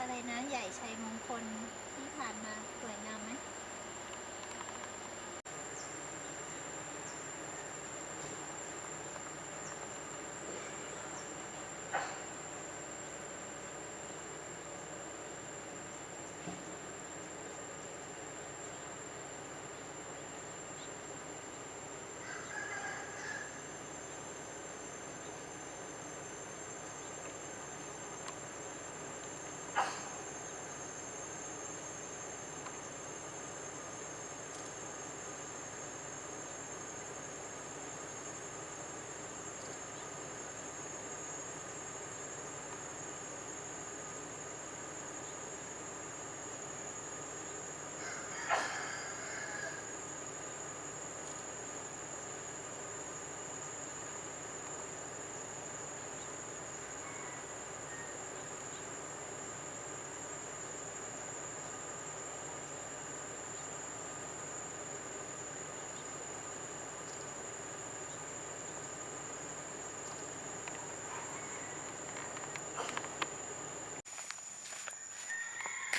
อะไรนะใหญ่ชัยมงคลที่ผ่านมาสวยงามไหม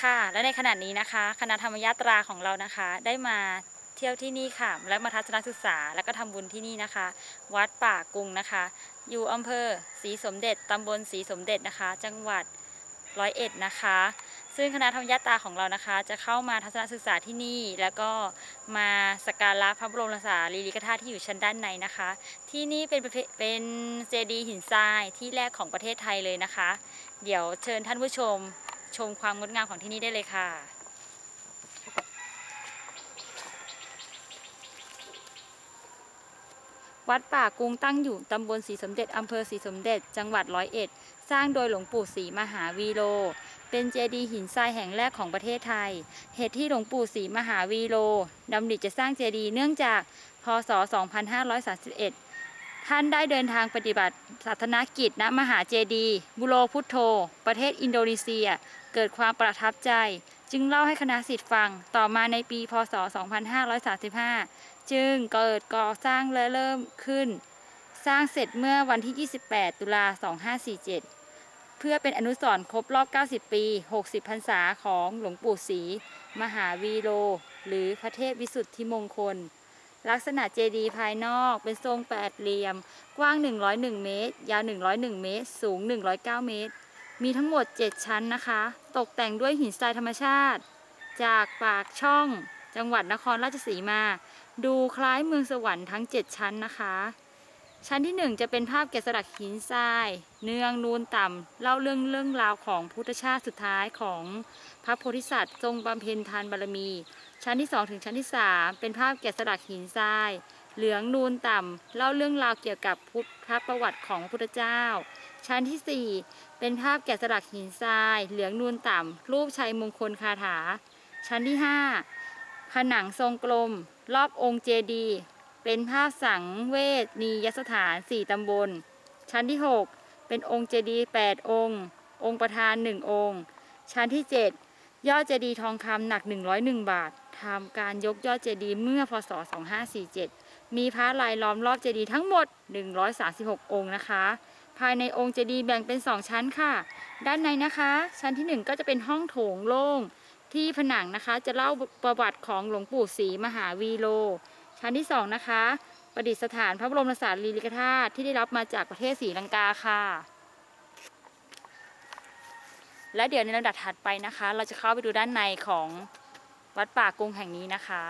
ค่ะ และในขณะนี้นะคะ คณะธรรมยาตราของเรานะคะ ได้มาเที่ยวที่นี่ค่ะ และมาทัศนศึกษาและก็ทำบุญที่นี่นะคะ วัดป่ากุงนะคะ อยู่อำเภอศรีสมเด็จตำบลศรีสมเด็จนะคะ จังหวัดร้อยเอ็ดนะคะ ซึ่งคณะธรรมยาตราของเรานะคะ จะเข้ามาทัศนศึกษาที่นี่ แล้วก็มาสักการะพระบรมสารีริกธาตุที่อยู่ชั้นด้านในนะคะ ที่นี่เป็นเภทเป็นเจดีย์หินทรายที่แรกของประเทศไทยเลยนะคะ เดี๋ยวเชิญท่านผู้ชม ชมความงดงามของที่นี่ได้เลยค่ะ วัดป่ากุงตั้งอยู่ตำบลศรีสมเด็จอำเภอศรีสมเด็จ จังหวัดร้อยเอ็ด สร้างโดยหลวงปู่ศรีมหาวีโรเป็นเจดีย์หินทรายแห่งแรกของประเทศไทย เหตุที่หลวงปู่ศรีมหาวีโรดำริจะสร้างเจดีย์เนื่องจาก พศ 2531 ท่านได้เดินทางปฏิบัติศาสนกิจณมหาเจดีย์บุโรพุทโธ ประเทศอินโดนีเซีย เกิดความประทับใจ จึงเล่าให้คณะสิทธิ์ฟังต่อมาในปีพศ 2535 จึงเกิดก่อสร้างและเริ่มขึ้น สร้างเสร็จเมื่อวันที่ 28 ตุลา 2547 เพื่อเป็นอนุสรณ์ครบรอบ 90 ปี 60 พรรษาของหลวงปู่ศรีมหาวีโร หรือพระเทพวิสุทธิมงคล ลักษณะเจดีย์ภายนอกเป็นทรงแปดเหลี่ยม กว้าง 101 เมตร ยาว 101 เมตร สูง 109 เมตร มีทั้งหมด 7 ชั้นนะคะ ตกแต่งด้วยหินทรายธรรมชาติ จากปากช่อง จังหวัดนครราชสีมา ดูคล้ายเมืองสวรรค์ทั้ง 7 ชั้นนะคะ ชั้นที่ 1 จะเป็นภาพแกะสลักหินทราย เนืองนูนต่ำเล่าเรื่องเรื่องราวของพุทธชาติสุดท้ายของพระโพธิสัตว์ทรงบำเพ็ญทานบารมี ชั้นที่ 2 ถึงชั้นที่ 3 เป็นภาพแกะสลักหินทราย เหลืองนูนต่ำเล่าเรื่องราวเกี่ยวกับพุทธประวัติของพระพุทธเจ้า ชั้นที่ 4 เป็นภาพแกะสลักหินทราย เหลืองนูนต่ำรูปชัยมงคลคาถา ชั้นที่ 5 ผนังทรงกลม รอบองค์เจดีย์ เป็นภาพสังเวชนียสถาน 4 ตำบล ชั้นที่ 6 เป็นองค์เจดีย์8องค์ องค์ประธาน 1 องค์ ชั้นที่ 7 ยอดเจดีย์ทองคำหนัก 101 บาททำการยกยอดเจดีย์เมื่อพศ 2547 มีพระลายล้อมรอบเจดีย์ทั้งหมด 136 องค์นะคะ ภายในองค์เจดีย์แบ่งเป็น 2 ชั้นค่ะ ด้านในนะคะ ชั้นที่ 1 ก็จะเป็นห้องโถงโล่งที่ผนังนะคะจะเล่าประวัติของหลวงปู่ศรีมหาวีโร ชั้นที่2นะคะ ประดิษฐานพระบรมสารีริกธาตุที่ได้รับมาจากประเทศศรีลังกาค่ะ และเดี๋ยวในลำดับถัดไปนะคะ เราจะเข้าไปดูด้านในของวัดป่ากรุงแห่งนี้นะคะ